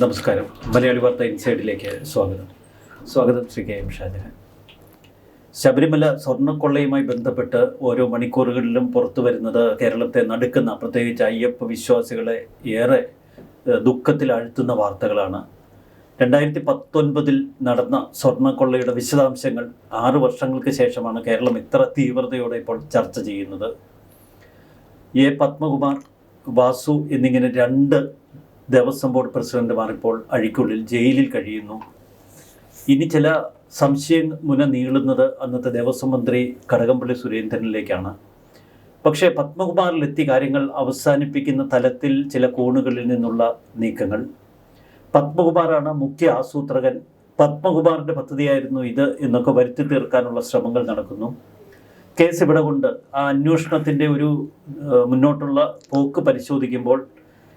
നമസ്കാരം. മലയാളി വാർത്ത ഇൻസൈഡിലേക്ക് സ്വാഗതം. സ്വാഗതം ശ്രീ കെ എം ഷാജഹാൻ. ശബരിമല സ്വർണക്കൊള്ളയുമായി ബന്ധപ്പെട്ട് ഓരോ മണിക്കൂറുകളിലും പുറത്തു വരുന്നത് കേരളത്തെ നടുക്കുന്ന പ്രത്യേകിച്ച് അയ്യപ്പ വിശ്വാസികളെ ഏറെ ദുഃഖത്തിൽ ആഴ്ത്തുന്ന വാർത്തകളാണ്. രണ്ടായിരത്തി പത്തൊൻപതിൽ നടന്ന സ്വർണക്കൊള്ളയുടെ വിശദാംശങ്ങൾ ആറ് വർഷങ്ങൾക്ക് ശേഷമാണ് കേരളം ഇത്ര തീവ്രതയോടെ ഇപ്പോൾ ചർച്ച ചെയ്യുന്നത്. എ പത്മകുമാർ വാസു എന്നിങ്ങനെ രണ്ട് ദേവസ്വം ബോർഡ് പ്രസിഡന്റുമാർ ഇപ്പോൾ അഴിക്കുള്ളിൽ ജയിലിൽ കഴിയുന്നു. ഇനി ചില സംശയം മുന നീളുന്നത് അന്നത്തെ ദേവസ്വം മന്ത്രി കടകംപള്ളി സുരേന്ദ്രനിലേക്കാണ്. പക്ഷേ പത്മകുമാറിലെത്തി കാര്യങ്ങൾ അവസാനിപ്പിക്കുന്ന തലത്തിൽ ചില കോണുകളിൽ നിന്നുള്ള നീക്കങ്ങൾ. പത്മകുമാറാണ് മുഖ്യ ആസൂത്രകൻ. പത്മകുമാറിന്റെ പദ്ധതിയായിരുന്നു ഇത് എന്നൊക്കെ വരുത്തി തീർക്കാനുള്ള ശ്രമങ്ങൾ നടക്കുന്നു. കേസ് ഇവിടെ കൊണ്ട് ആ അന്വേഷണത്തിന്റെ ഒരു മുന്നോട്ടുള്ള പോക്ക് പരിശോധിക്കുമ്പോൾ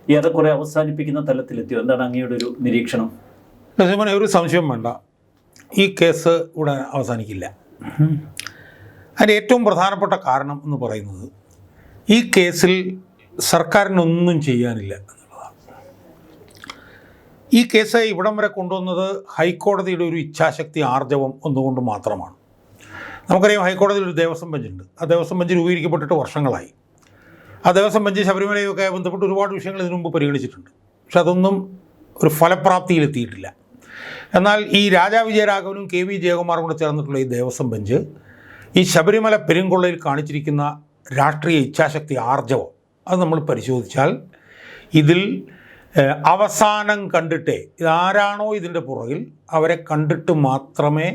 ഏറെക്കുറെ അവസാനിപ്പിക്കുന്ന തലത്തിലെത്തിയോ? എന്താണ് അങ്ങയുടെ ഒരു നിരീക്ഷണം? നസീമനെ ഒരു സംശയം വേണ്ട. ഈ കേസ് ഉടൻ അവസാനിക്കില്ല. അതിന്റെ ഏറ്റവും പ്രധാനപ്പെട്ട കാരണം എന്ന് പറയുന്നത് ഈ കേസിൽ സർക്കാരിനൊന്നും ചെയ്യാനില്ല എന്നുള്ളതാണ്. ഈ കേസ് ഇവിടം വരെ കൊണ്ടുവന്നത് ഹൈക്കോടതിയുടെ ഒരു ഇച്ഛാശക്തി ആർജവം ഒന്നുകൊണ്ട് മാത്രമാണ്. നമുക്കറിയാം ഹൈക്കോടതിയിൽ ഒരു ദേവസ്വം ബെഞ്ചുണ്ട്. ആ ദേവസ്വം ബെഞ്ച് രൂപീകരിക്കപ്പെട്ടിട്ട് വർഷങ്ങളായി. ആ ദേവസ്വം ബെഞ്ച് ശബരിമലയൊക്കെ ബന്ധപ്പെട്ട് ഒരുപാട് വിഷയങ്ങൾ ഇതിനു മുമ്പ് പരിഗണിച്ചിട്ടുണ്ട്. പക്ഷെ അതൊന്നും ഒരു ഫലപ്രാപ്തിയിലെത്തിയിട്ടില്ല. എന്നാൽ ഈ രാജാ വിജയരാഘവനും കെ വി ജയകുമാറും കൂടെ ചേർന്നിട്ടുള്ള ഈ ദേവസ്വം ബെഞ്ച് ഈ ശബരിമല പെരുങ്കൊള്ളയിൽ കാണിച്ചിരിക്കുന്ന രാഷ്ട്രീയ ഇച്ഛാശക്തി ആർജവം അത് നമ്മൾ പരിശോധിച്ചാൽ ഇതിൽ അവസാനം കണ്ടിട്ടേ ഇതാരാണോ ഇതിന്റെ പുറകിൽ അവരെ കണ്ടിട്ട് മാത്രമേ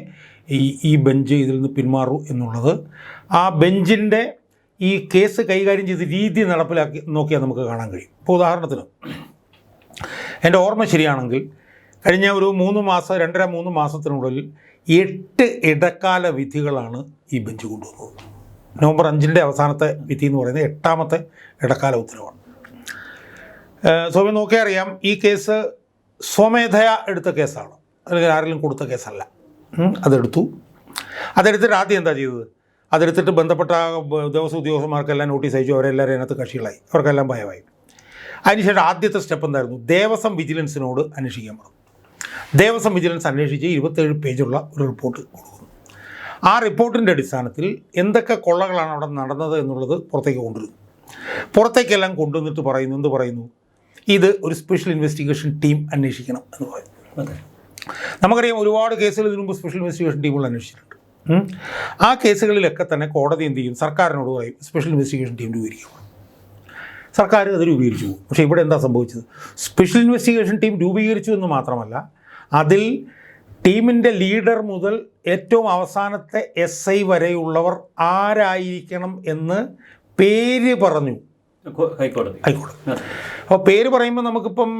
ഈ ഈ ബെഞ്ച് ഇതിൽ നിന്ന് പിന്മാറൂ എന്നുള്ളത്. ആ ബെഞ്ചിന്റെ ഈ കേസ് കൈകാര്യം ചെയ്ത് രീതി നടപ്പിലാക്കി നോക്കിയാൽ നമുക്ക് കാണാൻ കഴിയും. ഇപ്പോൾ ഉദാഹരണത്തിന് എന്റെ ഓർമ്മ ശരിയാണെങ്കിൽ കഴിഞ്ഞ ഒരു മൂന്ന് മാസം രണ്ടര മൂന്ന് മാസത്തിനുള്ളിൽ എട്ട് ഇടക്കാല വിധികളാണ് ഈ ബെഞ്ച് കൊണ്ടുവന്നത്. നവംബർ അഞ്ചിന്റെ അവസാനത്തെ വിധി എന്ന് പറയുന്നത് എട്ടാമത്തെ ഇടക്കാല ഉത്തരവാണ്. നോക്കിയാൽ അറിയാം ഈ കേസ് സ്വമേധയാ എടുത്ത കേസാണ്. അല്ലെങ്കിൽ ആരെങ്കിലും കൊടുത്ത കേസല്ല. അതെടുത്തു. അതെടുത്തിട്ട് ആദ്യം എന്താ ചെയ്തത്? അതെടുത്തിട്ട് ബന്ധപ്പെട്ട ദേവസ്വം ഉദ്യോഗസ്ഥന്മാർക്കെല്ലാം നോട്ടീസ് അയച്ചു. അവരെല്ലാവരും അതിനകത്ത് കക്ഷികളായി. അവർക്കെല്ലാം ഭയമായി. അതിനുശേഷം ആദ്യത്തെ സ്റ്റെപ്പ് എന്തായിരുന്നു? ദേവസ്വം വിജിലൻസിനോട് അന്വേഷിക്കാൻ പറഞ്ഞു. ദേവസ്വം വിജിലൻസ് അന്വേഷിച്ച് ഇരുപത്തേഴ് പേജുള്ള ഒരു റിപ്പോർട്ട് കൊടുക്കുന്നു. ആ റിപ്പോർട്ടിന്റെ അടിസ്ഥാനത്തിൽ എന്തൊക്കെ കൊള്ളകളാണ് അവിടെ നടന്നത് എന്നുള്ളത് പുറത്തേക്ക് കൊണ്ടുവരുന്നു. പുറത്തേക്കെല്ലാം കൊണ്ടുവന്നിട്ട് പറയുന്നു. എന്ത് പറയുന്നു? ഇത് ഒരു സ്പെഷ്യൽ ഇൻവെസ്റ്റിഗേഷൻ ടീം അന്വേഷിക്കണം എന്ന് പറയുന്നു. നമുക്കറിയാം ഒരുപാട് കേസുകൾ ഇതിനു മുമ്പ് സ്പെഷ്യൽ ഇൻവെസ്റ്റിഗേഷൻ ടീമുകൾ അന്വേഷിച്ചിട്ടുണ്ട്. ആ കേസുകളിലൊക്കെ തന്നെ കോടതി എന്ത് ചെയ്യും? സർക്കാരിനോട് പറയും സ്പെഷ്യൽ ഇൻവെസ്റ്റിഗേഷൻ ടീം രൂപീകരിക്കും. സർക്കാർ അത് രൂപീകരിച്ചു പോകും. പക്ഷേ ഇവിടെ എന്താ സംഭവിച്ചത്? സ്പെഷ്യൽ ഇൻവെസ്റ്റിഗേഷൻ ടീം രൂപീകരിച്ചു എന്ന് മാത്രമല്ല അതിൽ ടീമിന്റെ ലീഡർ മുതൽ ഏറ്റവും അവസാനത്തെ എസ് ഐ വരെയുള്ളവർ ആരായിരിക്കണം എന്ന് പേര് പറഞ്ഞു. ഹൈക്കോടതി. ഹൈക്കോടതി. അപ്പോൾ പേര് പറയുമ്പോൾ നമുക്കിപ്പം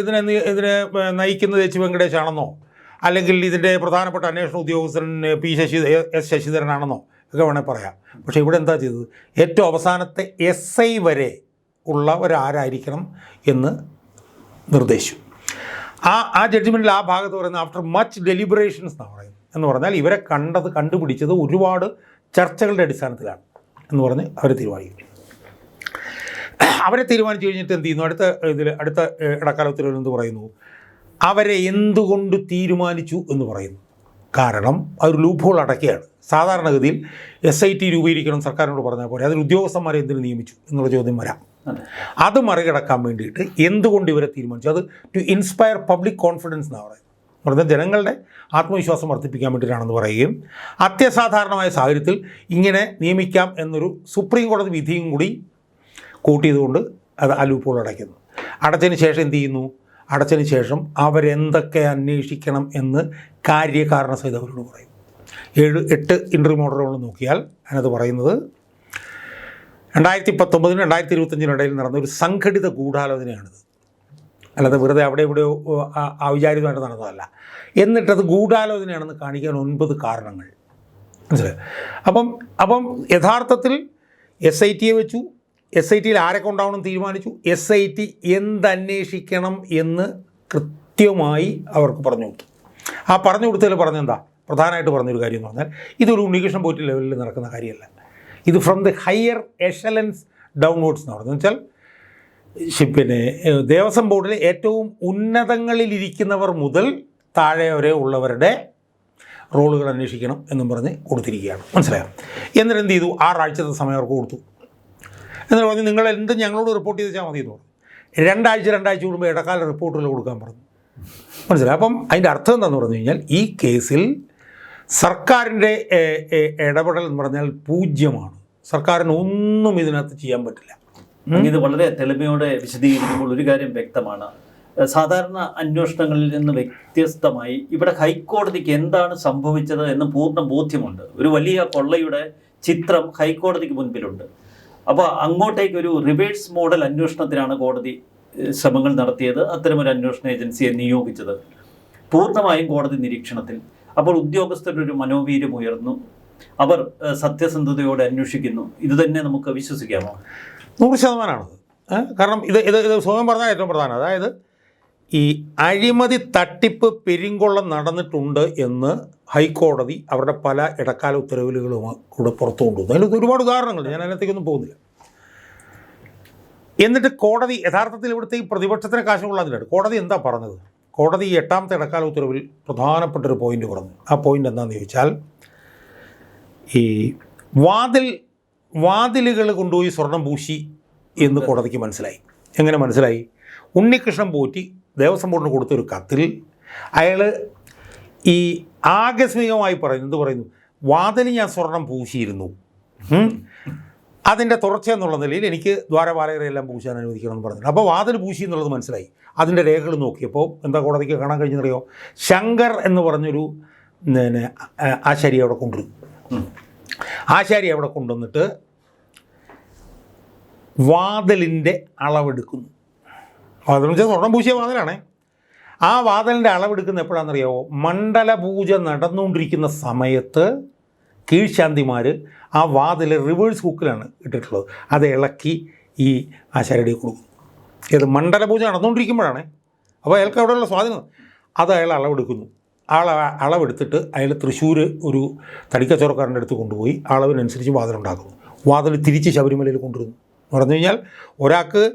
ഇതിനെ ഇതിനെ നയിക്കുന്നത് എച്ച് വെങ്കടേഷാണെന്നോ? അല്ലെങ്കിൽ ഇതിന്റെ പ്രധാനപ്പെട്ട അന്വേഷണ ഉദ്യോഗസ്ഥൻ പി ശശി എസ് ശശിധരനാണെന്നോ ഒക്കെ വേണമെങ്കിൽ പറയാം. പക്ഷേ ഇവിടെ എന്താ ചെയ്തത്? ഏറ്റവും അവസാനത്തെ എസ് ഐ വരെ ഉള്ളവരാരായിരിക്കണം എന്ന് നിർദ്ദേശിച്ചു. ആ ആ ജഡ്ജ്മെന്റിൽ ആ ഭാഗത്ത് പറയുന്നത് ആഫ്റ്റർ മച്ച് ഡെലിബറേഷൻസ് എന്നാണ് പറയുന്നത്. എന്ന് പറഞ്ഞാൽ ഇവരെ കണ്ടത് കണ്ടുപിടിച്ചത് ഒരുപാട് ചർച്ചകളുടെ അടിസ്ഥാനത്തിലാണ് എന്ന് പറഞ്ഞ് അവർ തീരുമാനിക്കും. അവരെ തീരുമാനിച്ചു കഴിഞ്ഞിട്ട് എന്ത് ചെയ്യുന്നു? അടുത്ത ഇതിൽ അടുത്ത ഇടക്കാലത്തിൽ എന്ത് പറയുന്നു? അവരെ എന്തുകൊണ്ട് തീരുമാനിച്ചു എന്ന് പറയുന്നു. കാരണം അതൊരു ലൂപ്പ് ഹോൾ അടയ്ക്കുകയാണ്. സാധാരണഗതിയിൽ എസ് ഐ ടി രൂപീകരിക്കണം സർക്കാരിനോട് പറഞ്ഞാൽ പോലെ അതിൽ ഉദ്യോഗസ്ഥന്മാരെ എന്തിനു നിയമിച്ചു എന്നുള്ള ചോദ്യം വരാം. അത്. മറികടക്കാൻ വേണ്ടിയിട്ട് എന്തുകൊണ്ട് ഇവരെ തീരുമാനിച്ചു? അത് ടു ഇൻസ്പയർ പബ്ലിക് കോൺഫിഡൻസ് എന്നാണ് പറയുന്നത്. പറഞ്ഞാൽ ജനങ്ങളുടെ ആത്മവിശ്വാസം വർദ്ധിപ്പിക്കാൻ വേണ്ടിയിട്ടാണെന്ന് പറയുകയും അത്യസാധാരണമായ സാഹചര്യത്തിൽ ഇങ്ങനെ നിയമിക്കാം എന്നൊരു സുപ്രീം കോടതി വിധിയും കൂടി കൂട്ടിയതുകൊണ്ട് അത് ആ അടയ്ക്കുന്നു. അടച്ചതിന് ശേഷം എന്ത് ചെയ്യുന്നു? അടച്ചതിന് ശേഷം അവരെന്തൊക്കെ അന്വേഷിക്കണം എന്ന് കാര്യകാരണ സഹിതം അവരോട് പറയും. ഏഴ് എട്ട് ഇന്റർവ്യൂ മോഡലുകൾ നോക്കിയാൽ അതിനകത്ത് പറയുന്നത് രണ്ടായിരത്തി പത്തൊമ്പതിനും രണ്ടായിരത്തി ഇരുപത്തഞ്ചിനും ഇടയിൽ നടന്ന ഒരു സംഘടിത ഗൂഢാലോചനയാണിത്. അല്ലാതെ വെറുതെ അവിടെ ഇവിടെയോ അവിചാരിതമായിട്ട് നടന്നതല്ല. എന്നിട്ടത് ഗൂഢാലോചനയാണെന്ന് കാണിക്കാൻ ഒൻപത് കാരണങ്ങൾ. മനസ്സിലായി? അപ്പം അപ്പം യഥാർത്ഥത്തിൽ എസ് ഐ ടിയെ വെച്ചു എസ് ഐ ടിയിൽ ആരൊക്കെ ഉണ്ടാവണം തീരുമാനിച്ചു? എസ് ഐ ടി എന്തന്വേഷിക്കണം എന്ന് കൃത്യമായി അവർക്ക് പറഞ്ഞു കൊടുത്തു. ആ പറഞ്ഞു കൊടുത്തതിൽ പറഞ്ഞെന്താ? പ്രധാനമായിട്ട് പറഞ്ഞൊരു കാര്യം എന്ന് പറഞ്ഞാൽ ഇതൊരു ഉണ്ണികൃഷ്ണൻ പോറ്റി ലെവലിൽ നടക്കുന്ന കാര്യമല്ല. ഇത് from the higher echelons downwards എന്ന് പറഞ്ഞു. വെച്ചാൽ പിന്നെ ദേവസ്വം ബോർഡിലെ ഏറ്റവും ഉന്നതങ്ങളിലിരിക്കുന്നവർ മുതൽ താഴെ വരെ ഉള്ളവരുടെ റോളുകൾ അന്വേഷിക്കണം എന്നും പറഞ്ഞ് കൊടുത്തിരിക്കുകയാണ്. മനസ്സിലായോ? എന്നിട്ട് എന്ത് ചെയ്തു? ആറാഴ്ചത്തെ സമയം അവർക്ക് കൊടുത്തു. എന്നിട്ട് പറഞ്ഞു നിങ്ങൾ എന്ത് ഞങ്ങളോട് റിപ്പോർട്ട് ചെയ്ത് വെച്ചാൽ മതി എന്ന് പറഞ്ഞു. രണ്ടാഴ്ച രണ്ടാഴ്ച കൂടുമ്പോൾ ഇടക്കാല റിപ്പോർട്ടുകൾ കൊടുക്കാൻ പറഞ്ഞു. മനസ്സിലായി? അപ്പം അതിന്റെ അർത്ഥം എന്താണെന്ന് പറഞ്ഞു കഴിഞ്ഞാൽ ഈ കേസിൽ സർക്കാരിന്റെ ഇടപെടൽ എന്ന് പറഞ്ഞാൽ പൂജ്യമാണ്. സർക്കാരിന് ഒന്നും ഇതിനകത്ത് ചെയ്യാൻ പറ്റില്ല. ഇത് വളരെ തെളിമയോടെ വിശദീകരിക്കുമ്പോൾ ഒരു കാര്യം വ്യക്തമാണ്. സാധാരണ അന്വേഷണങ്ങളിൽ നിന്ന് വ്യത്യസ്തമായി ഇവിടെ ഹൈക്കോടതിക്ക് എന്താണ് സംഭവിച്ചത് എന്ന് പൂർണ ബോധ്യമുണ്ട്. ഒരു വലിയ കൊള്ളയുടെ ചിത്രം ഹൈക്കോടതിക്ക് മുൻപിലുണ്ട്. അപ്പോൾ അങ്ങോട്ടേക്ക് ഒരു റിവേഴ്സ് മോഡൽ അന്വേഷണത്തിനാണ് കോടതി ശ്രമങ്ങൾ നടത്തിയത്. അത്തരമൊരു അന്വേഷണ ഏജൻസിയെ നിയോഗിച്ചത്. പൂർണമായും കോടതി നിരീക്ഷണത്തിൽ. അപ്പോൾ ഉദ്യോഗസ്ഥരുടെ ഒരു മനോവീര്യം ഉയർന്നു. അവർ സത്യസന്ധതയോടെ അന്വേഷിക്കുന്നു. ഇത് തന്നെ നമുക്ക് വിശ്വസിക്കാമോ? നൂറ് ശതമാനമാണത് ഏ? കാരണം ഇത് ഇത് ഇത് സ്വയം പറഞ്ഞാൽ ഏറ്റവും പ്രധാനം. അതായത് ഈ അഴിമതി തട്ടിപ്പ് പെരിങ്കൊള്ളം നടന്നിട്ടുണ്ട് എന്ന് ഹൈക്കോടതി അവരുടെ പല ഇടക്കാല ഉത്തരവുകളും കൂടെ പുറത്തു കൊണ്ടുവന്നു. അതിൽ ഒരുപാട് ഉദാഹരണങ്ങൾ ഞാൻ അതിനകത്തേക്കൊന്നും പോകുന്നില്ല. എന്നിട്ട് കോടതി യഥാർത്ഥത്തിൽ ഇവിടുത്തെ ഈ പ്രതിപക്ഷത്തിന് കാശ് കോടതി എന്താ പറഞ്ഞത്? കോടതി ഈ എട്ടാമത്തെ ഇടക്കാല ഉത്തരവിൽ പ്രധാനപ്പെട്ട ഒരു പോയിന്റ് പറഞ്ഞു. ആ പോയിന്റ് എന്താണെന്ന് ചോദിച്ചാൽ ഈ വാതിൽ വാതിലുകൾ കൊണ്ടുപോയി സ്വർണം പൂശി എന്ന് കോടതിക്ക് മനസ്സിലായി. എങ്ങനെ മനസ്സിലായി? ഉണ്ണികൃഷ്ണൻ പോറ്റി ദേവസ്വം ബോർഡിന് കൊടുത്തൊരു കത്തിൽ അയാൾ ഈ ആകസ്മികമായി പറയുന്നു എന്ത് പറയുന്നു? വാതിൽ ഞാൻ സ്വർണം പൂശിയിരുന്നു. അതിന്റെ തുടർച്ച എന്നുള്ള നിലയിൽ എനിക്ക് ദ്വാരപാലകരെല്ലാം പൂശാൻ അനുവദിക്കണം എന്ന് പറഞ്ഞു അപ്പോൾ വാതിൽ പൂശി എന്നുള്ളത് മനസ്സിലായി. അതിന്റെ രേഖകൾ നോക്കിയപ്പോൾ എന്താ കോടതിക്ക് കാണാൻ കഴിഞ്ഞറിയോ ശങ്കർ എന്ന് പറഞ്ഞൊരു പിന്നെ ആശാരി അവിടെ കൊണ്ടുവരും. ആശാരി അവിടെ കൊണ്ടുവന്നിട്ട് വാതിലിന്റെ അളവെടുക്കുന്നു. വാതിൽ വെച്ചാൽ സ്വർണം പൂശിയ വാതിലാണേ. ആ വാതിലിന്റെ അളവെടുക്കുന്ന എപ്പോഴാണെന്നറിയാവോ? മണ്ഡലപൂജ നടന്നുകൊണ്ടിരിക്കുന്ന സമയത്ത് കീഴ്ശാന്തിമാർ ആ വാതിൽ റിവേഴ്സ് ഹുക്കിലാണ് ഇട്ടിട്ടുള്ളത്. അത് ഇളക്കി ഈ ആശാരിയുടെ കൊടുക്കും. ഏത് മണ്ഡലപൂജ നടന്നുകൊണ്ടിരിക്കുമ്പോഴാണ്. അപ്പോൾ അയാൾക്ക് അവിടെയുള്ള സ്വാധീനം. അത് അയാൾ അളവെടുക്കുന്നു. ആൾ അളവെടുത്തിട്ട് അയാൾ തൃശ്ശൂർ ഒരു തടിക്കച്ചവറക്കാരന്റെ അടുത്ത് കൊണ്ടുപോയി അളവിനനുസരിച്ച് വാതിലുണ്ടാക്കുന്നു. വാതിൽ തിരിച്ച് ശബരിമലയിൽ കൊണ്ടുവരുന്നു. എന്ന് പറഞ്ഞു കഴിഞ്ഞാൽ ഒരാൾക്ക്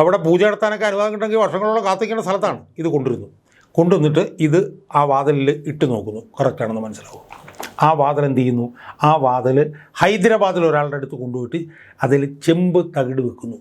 അവിടെ പൂജ നടത്താനൊക്കെ അനുവാദം കിട്ടണമെങ്കിൽ വർഷങ്ങളോളം കാത്തിക്കേണ്ട സ്ഥലത്താണ് ഇത് കൊണ്ടുവരുന്നു കൊണ്ടുവന്നിട്ട് ഇത് ആ വാതിലിൽ ഇട്ട് നോക്കുന്നു. കറക്റ്റാണെന്ന് മനസ്സിലാവും. ആ വാതിൽ എന്ത് ചെയ്യുന്നു? ആ വാതിൽ ഹൈദരാബാദിൽ ഒരാളുടെ അടുത്ത് കൊണ്ടുപോയിട്ട് അതിൽ ചെമ്പ് തകിട് വെക്കുന്നു.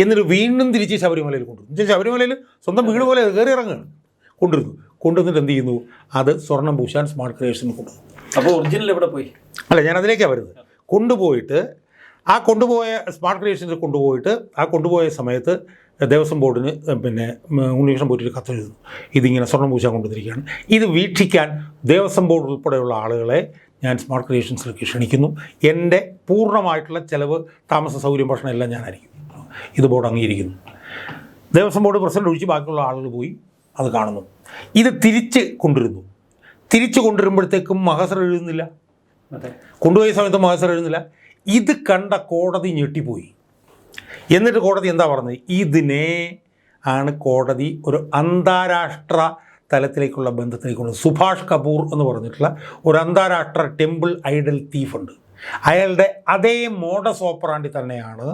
എന്നിട്ട് വീണ്ടും തിരിച്ച് ശബരിമലയിൽ കൊണ്ടുവരുന്നു. ശബരിമലയിൽ സ്വന്തം വീട് പോലെ കയറി ഇറങ്ങുകയാണ്. കൊണ്ടുവരുന്നു. കൊണ്ടുവന്നിട്ട് എന്ത് ചെയ്യുന്നു? അത് സ്വർണം ഭൂഷാൻ സ്മാർട്ട് ക്രിയേഷന് കൊണ്ടുവന്നു. അപ്പോൾ ഒറിജിനൽ എവിടെ പോയി? അല്ല ഞാൻ അതിലേക്കാണ് വരുന്നത്. കൊണ്ടുപോയിട്ട് ആ കൊണ്ടുപോയ സ്മാർട്ട് ക്രിയേഷൻസ് കൊണ്ടുപോയിട്ട് ആ കൊണ്ടുപോയ സമയത്ത് ദേവസ്വം ബോർഡിന് പിന്നെ ഉണ്ണികൃഷ്ണൻ പോയിട്ട് കത്ത് എഴുതുന്നു. ഇതിങ്ങനെ സ്വർണം പൂശാൻ കൊണ്ടുവന്നിരിക്കുകയാണ്. ഇത് വീക്ഷിക്കാൻ ദേവസ്വം ബോർഡ് ഉൾപ്പെടെയുള്ള ആളുകളെ ഞാൻ സ്മാർട്ട് ക്രിയേഷൻസിലേക്ക് ക്ഷണിക്കുന്നു. എന്റെ പൂർണമായിട്ടുള്ള ചിലവ് താമസ സൗകര്യം ഭക്ഷണം എല്ലാം ഞാൻ ഞാനായിരിക്കും. ഇത് ബോർഡ് അംഗീകരിക്കുന്നു. ദേവസ്വം ബോർഡ് പ്രസിഡന്റ് ഒഴിച്ച് ബാക്കിയുള്ള ആളുകൾ പോയി അത് കാണുന്നു. ഇത് തിരിച്ച് കൊണ്ടുവരുന്നു. തിരിച്ച് കൊണ്ടുവരുമ്പോഴത്തേക്കും മഹസർ എഴുതുന്നില്ല. കൊണ്ടുപോയ സമയത്ത് മഹസർ എഴുതുന്നില്ല. ഇത് കണ്ട കോടതി ഞെട്ടിപ്പോയി. എന്നിട്ട് കോടതി എന്താ പറഞ്ഞത്? ഇതിനെ ആണ് കോടതി ഒരു അന്താരാഷ്ട്ര തലത്തിലേക്കുള്ള ബന്ധത്തിലേക്കുള്ള സുഭാഷ് കപൂർ എന്ന് പറഞ്ഞിട്ടുള്ള ഒരു അന്താരാഷ്ട്ര ടെമ്പിൾ ഐഡൽ തീഫുണ്ട്. അയാളുടെ അതേ മോഡസ് ഓപ്പറാണ്ടി തന്നെയാണ്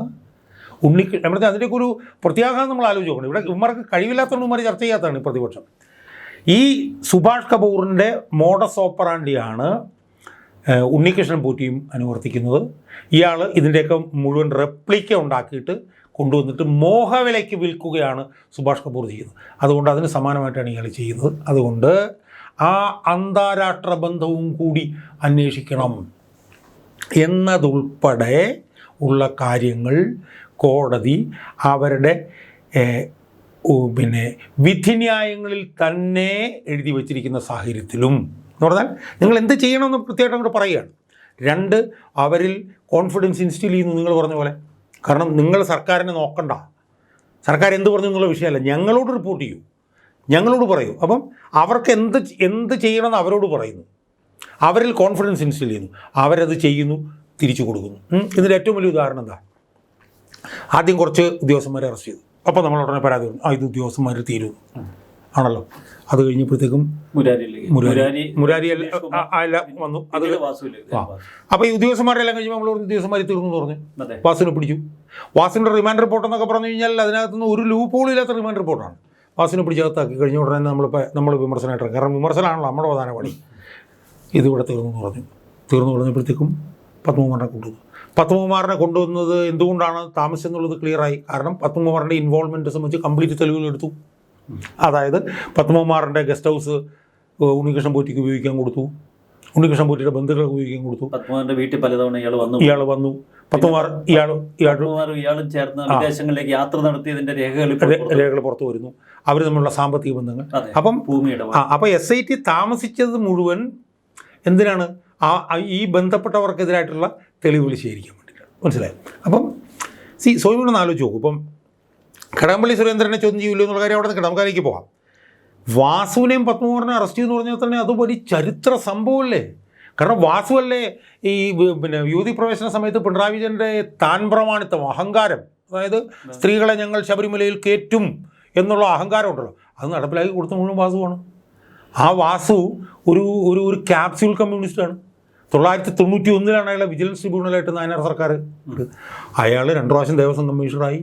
ഉണ്ണി നമ്മുടെ അതിന്റെയൊക്കെ ഒരു പ്രത്യാഘാതം നമ്മൾ ആലോചിച്ച് നോക്കണം. ഇവിടെ ഇവന്മാർക്ക് കഴിവില്ലാത്തതുകൊണ്ട് ഇവന്മാർ ചർച്ച ചെയ്യാത്തതാണ് പ്രതിപക്ഷം. ഈ സുഭാഷ് കപൂറിന്റെ മോഡസ് ഓപ്പറാണ്ടിയാണ് ഉണ്ണികൃഷ്ണൻ പൂറ്റിയും അനുവർത്തിക്കുന്നത്. ഇയാൾ ഇതിന്റെയൊക്കെ മുഴുവൻ റെപ്ലിക്ക ഉണ്ടാക്കിയിട്ട് കൊണ്ടുവന്നിട്ട് മോഹവിലയ്ക്ക് വിൽക്കുകയാണ് സുഭാഷ് കപൂർ ചെയ്യുന്നത്. അതുകൊണ്ട് അതിന് സമാനമായിട്ടാണ് ഇയാൾ ചെയ്യുന്നത്. അതുകൊണ്ട് ആ അന്താരാഷ്ട്ര ബന്ധവും കൂടി അന്വേഷിക്കണം എന്നതുൾപ്പെടെ ഉള്ള കാര്യങ്ങൾ കോടതി അവരുടെ പിന്നെ വിധിന്യായങ്ങളിൽ തന്നെ എഴുതി വച്ചിരിക്കുന്ന സാഹചര്യത്തിലും എന്ന് പറഞ്ഞാൽ നിങ്ങൾ എന്ത് ചെയ്യണമെന്ന് പ്രത്യേകം അങ്ങോട്ട് പറയുകയാണ്. രണ്ട് അവരിൽ കോൺഫിഡൻസ് ഇൻസ്റ്റിൽ ചെയ്യുന്നു നിങ്ങൾ പറഞ്ഞ പോലെ. കാരണം നിങ്ങൾ സർക്കാരിനെ നോക്കണ്ട. സർക്കാർ എന്ത് പറഞ്ഞു എന്നുള്ള വിഷയമല്ല. ഞങ്ങളോട് റിപ്പോർട്ട് ചെയ്യൂ. ഞങ്ങളോട് പറയൂ. അപ്പം അവർക്ക് എന്ത് എന്ത് ചെയ്യണമെന്ന് അവരോട് പറയുന്നു. അവരിൽ കോൺഫിഡൻസ് ഇൻസ്റ്റിൽ ചെയ്യുന്നു. അവരത് ചെയ്യുന്നു തിരിച്ചു കൊടുക്കുന്നു. ഇതിന്റെ ഏറ്റവും വലിയ ഉദാഹരണം എന്താ? ആദ്യം കുറച്ച് ഉദ്യോഗസ്ഥന്മാരെ അറസ്റ്റ് ചെയ്തു. അപ്പോൾ നമ്മൾ ഉടനെ പരാതി പറഞ്ഞു. ആ ഇത് ഉദ്യോഗസ്ഥന്മാർ തീരുന്നു ആണല്ലോ. അത് കഴിഞ്ഞപ്പോഴത്തേക്കും അപ്പൊ മുരാരി മുരാരി എല്ലാം എല്ലാം വന്നു. അത് അപ്പോൾ ഈ ഉദ്യോഗസ്ഥന്മാരെല്ലാം കഴിഞ്ഞപ്പോൾ നമ്മൾ ഉദ്യോഗസ്ഥന്മാരെ തീർന്നു പറഞ്ഞു. വാസിനെ വാസുവിനെ പിടിച്ചു. വാസിന്റെ റിമാൻഡ് റിപ്പോർട്ട് എന്നൊക്കെ പറഞ്ഞു കഴിഞ്ഞാൽ അതിനകത്തുനിന്ന് ഒരു ലൂപ്പ് ഇല്ലാത്ത റിമാൻഡ് റിപ്പോർട്ടാണ് വാസിനെ പിടിച്ചകത്താക്കി കഴിഞ്ഞ ഉടനെ നമ്മളിപ്പോൾ നമ്മൾ വിമർശനമായിട്ട് കാരണം വിമർശനമാണല്ലോ നമ്മുടെ പ്രധാന പണി. ഇതിവിടെ തീർന്നു പറഞ്ഞു. തീർന്നു പറഞ്ഞപ്പോഴത്തേക്കും പത്മകുമാറിനെ കൊണ്ടുവന്നു. പത്മകുമാറിനെ കൊണ്ടുവന്നത് എന്തുകൊണ്ടാണ് താമസം എന്നുള്ളത് ക്ലിയറായി കാരണം പത്മകുമാറിന്റെ ഇൻവോൾവ്മെന്റ് സംബന്ധിച്ച് കംപ്ലീറ്റ് തെളിവുകൾ എടുത്തു. അതായത് പത്മകുമാറിന്റെ ഗസ്റ്റ് ഹൗസ് ഉണ്ണികൃഷ്ണൻ പോറ്റിക്ക് ഉപയോഗിക്കാൻ കൊടുത്തു. ഉണ്ണികൃഷ്ണൻ പോറ്റിയുടെ ബന്ധുക്കൾക്ക് ഉപയോഗിക്കാൻ കൊടുത്തു. പത്മകുമാറിന്റെ വീട്ടിൽ പലതവണ ഇയാൾ വന്നു. ഇയാൾ വന്നു. പത്മകുമാർ ഇയാൾ പത്മകുമാറും ഇയാളും ചേർന്ന് വിദേശങ്ങളിലേക്ക് യാത്ര നടത്തിയതിന്റെ രേഖകൾ രേഖകൾ പുറത്തു വരുന്നു. അവർ തമ്മിലുള്ള സാമ്പത്തിക ബന്ധങ്ങൾ. അപ്പം ഭൂമിയുടെ ആ അപ്പോൾ എസ് ഐ ടി താമസിച്ചത് മുഴുവൻ എന്തിനാണ്? ആ ഈ ബന്ധപ്പെട്ടവർക്കെതിരായിട്ടുള്ള തെളിവുകൾ ശേഖരിക്കാൻ വേണ്ടിയിട്ടാണ്. മനസ്സിലായോ? അപ്പം സി സ്വയം ആലോചിച്ച് നോക്കും. ഇപ്പം കടകംപള്ളി സുരേന്ദ്രനെ ചോദ്യം ചെയ്യില്ല എന്നുള്ള കാര്യം അവിടെ നിൽക്കണം നമുക്ക് അതിലേക്ക് പോകാം. വാസുവിനെയും പത്മകുമാറിനെ അറസ്റ്റ് ചെയ്തെന്ന് പറഞ്ഞാൽ തന്നെ അത് വലിയ ചരിത്ര സംഭവമല്ലേ? കാരണം വാസുവല്ലേ ഈ പിന്നെ യുവതി പ്രവേശന സമയത്ത് പിണറായി വിജയന്റെ താൻ പ്രമാണിത്വം അഹങ്കാരം അതായത് സ്ത്രീകളെ ഞങ്ങൾ ശബരിമലയിൽ കയറ്റും എന്നുള്ള അഹങ്കാരം ഉണ്ടല്ലോ. അത് നടപ്പിലാക്കി കൊടുത്ത മുഴുവൻ വാസുവാണ്. ആ വാസു ഒരു ഒരു ഒരു ക്യാപ്സ്യൂൾ കമ്മ്യൂണിസ്റ്റാണ് തൊള്ളായിരത്തി തൊണ്ണൂറ്റി ഒന്നിലാണ് അയാളെ വിജിലൻസ് ട്രിബ്യൂണലായിട്ട് നായനാർ സർക്കാർ. അയാൾ രണ്ടു പ്രാവശ്യം ദേവസ്വം കമ്മീഷണറായി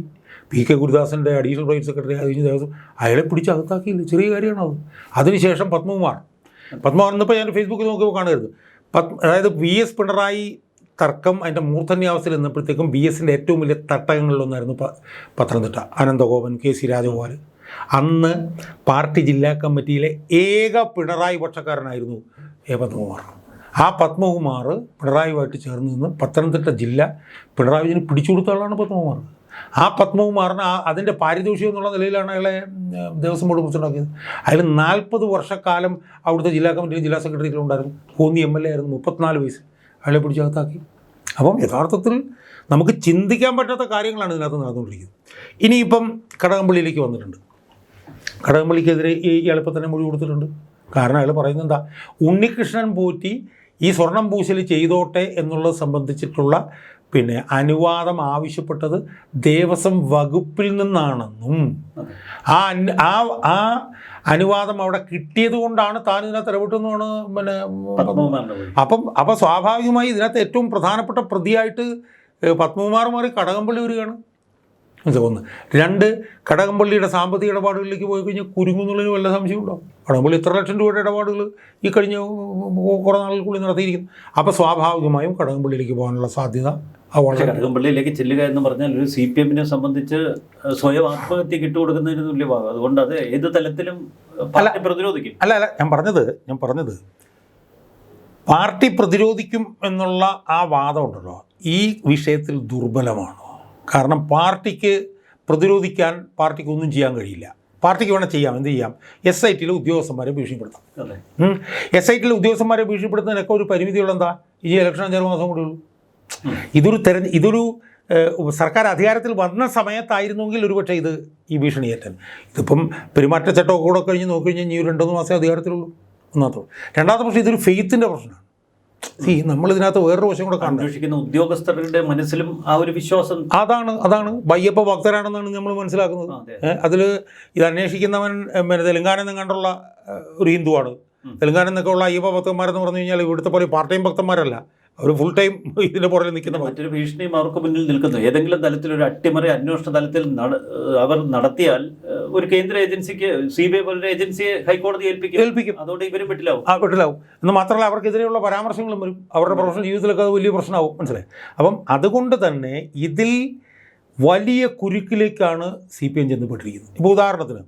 പി കെ ഗുരുദാസിന്റെ അഡീഷണൽ പ്രൈവറ്റ് സെക്രട്ടറി കഴിഞ്ഞ ദിവസം അയാളെ പിടിച്ച് അകത്താക്കിയില്ല. ചെറിയ കാര്യമാണ് അത് അതിനുശേഷം പത്മകുമാർ. പത്മകുമാർ എന്നിപ്പോൾ ഞാൻ ഫേസ്ബുക്കിൽ നോക്കിയപ്പോൾ കാണരുത്. പത് അതായത് വി എസ് പിണറായി തർക്കം അതിന്റെ മൂർധന്യാവസ്ഥയിൽ നിന്നപ്പോഴത്തേക്കും ബി എസിന്റെ ഏറ്റവും വലിയ തട്ടകങ്ങളിലൊന്നായിരുന്നു Pathanamthitta. Ananthagopan K C Rajagopal. അന്ന് പാർട്ടി ജില്ലാ കമ്മിറ്റിയിലെ ഏക പിണറായി പക്ഷക്കാരനായിരുന്നു എ പത്മകുമാർ. ആ പത്മകുമാർ പിണറായിയുമായിട്ട് ചേർന്ന് നിന്ന് പത്തനംതിട്ട ജില്ല പിണറായി വിജയന് പിടിച്ചു കൊടുത്ത ആളാണ് പത്മകുമാർ. ആ പത്മവും മാറുന്ന ആ അതിന്റെ പാരിതോഷികം എന്നുള്ള നിലയിലാണ് അയാളെ ദേവസ്വം ബോർഡ് പ്രസിഡന്റാക്കിയത് അയാൾ നാൽപ്പത് വർഷക്കാലം അവിടുത്തെ ജില്ലാ കമ്മിറ്റിയിൽ ജില്ലാ സെക്രട്ടറിയിലുണ്ടായിരുന്നു കോന്നി എം എൽ എ ആയിരുന്നു മുപ്പത്തിനാല് വയസ്സ് അയാളെ പിടിച്ചകത്താക്കി അപ്പം യഥാർത്ഥത്തിൽ നമുക്ക് ചിന്തിക്കാൻ പറ്റാത്ത കാര്യങ്ങളാണ് ഇതിനകത്ത് നടന്നുകൊണ്ടിരിക്കുന്നത്. ഇനിയിപ്പം കടകംപള്ളിയിലേക്ക് വന്നിട്ടുണ്ട്. കടകംപള്ളിക്കെതിരെ ഈ എളുപ്പം തന്നെ മൊഴി കൊടുത്തിട്ടുണ്ട്. കാരണം അയാൾ പറയുന്നത് എന്താ? ഉണ്ണികൃഷ്ണൻ പോറ്റി ഈ സ്വർണം പൂശൽ ചെയ്തോട്ടെ എന്നുള്ളത് സംബന്ധിച്ചിട്ടുള്ള പിന്നെ അനുവാദം ആവശ്യപ്പെട്ടത് ദേവസ്വം വകുപ്പിൽ നിന്നാണെന്നും ആ ആ ആ അനുവാദം അവിടെ കിട്ടിയത് കൊണ്ടാണ് താൻ ഇതിനകത്ത് ഇടപെട്ടെന്നാണ് പിന്നെ അപ്പം അപ്പം സ്വാഭാവികമായി ഇതിനകത്ത് ഏറ്റവും പ്രധാനപ്പെട്ട പ്രതിയായിട്ട് പത്മകുമാർ മാറി കടകംപള്ളി വരികയാണ്? ഒന്ന്. രണ്ട് കടകംപള്ളിയുടെ സാമ്പത്തിക ഇടപാടുകളിലേക്ക് പോയി കഴിഞ്ഞാൽ കുരുങ്ങുന്നുള്ളതിന് വല്ല സംശയമുണ്ടോ? കടകംപള്ളി ഇത്ര ലക്ഷം രൂപയുടെ ഇടപാടുകൾ ഈ കഴിഞ്ഞ കുറേ നാളുകൾക്കുള്ളിൽ നടത്തിയിരിക്കുന്നു. അപ്പോൾ സ്വാഭാവികമായും കടകംപള്ളിയിലേക്ക് പോകാനുള്ള സാധ്യത കടകംപള്ളിയിലേക്ക് ചെല്ലുക എന്ന് പറഞ്ഞാൽ ഒരു സി പി എമ്മിനെ സംബന്ധിച്ച് സ്വയം ആത്മഹത്യക്ക് ഇട്ടുകൊടുക്കുന്നതിന് തുല്യമാകും അതുകൊണ്ട് അത് ഏത് തലത്തിലും പാർട്ടി പ്രതിരോധിക്കും. അല്ല അല്ല ഞാൻ പറഞ്ഞത് ഞാൻ പറഞ്ഞത് പാർട്ടി പ്രതിരോധിക്കും എന്നുള്ള ആ വാദം ഉണ്ടല്ലോ. ഈ വിഷയത്തിൽ ദുർബലമാണ്? കാരണം പാർട്ടിക്ക് പ്രതിരോധിക്കാൻ പാർട്ടിക്ക് ഒന്നും ചെയ്യാൻ കഴിയില്ല. പാർട്ടിക്ക് വേണം ചെയ്യാം എന്ത് ചെയ്യാം? എസ് ഐ ടിയിലെ ഉദ്യോഗസ്ഥന്മാരെ ഭീഷണിപ്പെടുത്താം. എസ് ഐ ടിയിലെ ഉദ്യോഗസ്ഥന്മാരെ ഭീഷണിപ്പെടുത്തുന്നതിനൊക്കെ ഒരു പരിമിതിയുള്ള എന്താ ഈ ഇലക്ഷൻ അഞ്ചാറ് മാസം കൂടെ ഉള്ളൂ. ഇതൊരു തെരഞ്ഞ ഇതൊരു സർക്കാർ അധികാരത്തിൽ വന്ന സമയത്തായിരുന്നെങ്കിൽ ഒരുപക്ഷെ ഇത് ഈ ഭീഷണിയേറ്റൻ. ഇതിപ്പം പെരുമാറ്റച്ചട്ടമൊക്കെ കൂടെ കഴിഞ്ഞ് നോക്കി കഴിഞ്ഞാൽ ഇനി ഒരു രണ്ടു മൂന്ന് മാസമേ അധികാരത്തിലുള്ളൂ ഒന്നാമത്തെ രണ്ടാമത്തെ പ്രശ്നം ഇതൊരു ഫെയ്ത്തിന്റെ പ്രശ്നമാണ്. സി നമ്മളിതിനകത്ത് വേറൊരു വശം കൂടെ അന്വേഷിക്കുന്ന ഉദ്യോഗസ്ഥരുടെ മനസ്സിലും ആ ഒരു വിശ്വാസം അതാണ് അതാണ്. ബയ്യപ്പ ഭക്തരാണെന്നാണ് നമ്മൾ മനസ്സിലാക്കുന്നത്. അതെ അതിൽ ഇത് അന്വേഷിക്കുന്നവൻ പിന്നെ തെലങ്കാന നിന്നങ്ങണ്ടുള്ള കണ്ടുള്ള ഒരു ഹിന്ദുവാണ്. തെലുങ്കാന തെലങ്കാന നിന്നൊക്കെ ഉള്ള അയ്യപ്പ ഭക്തന്മാരെന്ന് പറഞ്ഞു കഴിഞ്ഞാൽ ഇവിടുത്തെ പോലെ പാർട്ട് ടൈം ഭക്തന്മാരല്ല. അവർ ഫുൾ ടൈം ഇതിന് പുറകിൽ നിൽക്കുന്ന മറ്റൊരു ഭീഷണിയും അവർക്ക് മുന്നിൽ നിൽക്കുന്നു. ഏതെങ്കിലും തലത്തിൽ ഒരു അട്ടിമറി അന്വേഷണ തലത്തിൽ അവർ നടത്തിയാൽ ഒരു കേന്ദ്ര ഏജൻസിക്ക് സി ബി ഐ പോലൊരു ഏജൻസിയെ ഹൈക്കോടതി ഏൽപ്പിക്കും. ഏൽപ്പിക്കും. അതുകൊണ്ട് ഇവരും വിട്ടിലാവും ആ വീട്ടിലാവും എന്ന് മാത്രമല്ല അവർക്കെതിരെയുള്ള പരാമർശങ്ങളും വരും. അവരുടെ പ്രൊഫഷണൽ ജീവിതത്തിലൊക്കെ അത് വലിയ പ്രശ്നമാവും. മനസ്സിലായി? അപ്പം അതുകൊണ്ട് തന്നെ ഇതിൽ വലിയ കുരുക്കിലേക്കാണ് സി പി എം ചെന്നപ്പെട്ടിരിക്കുന്നത് ഇപ്പോൾ ഉദാഹരണത്തിന്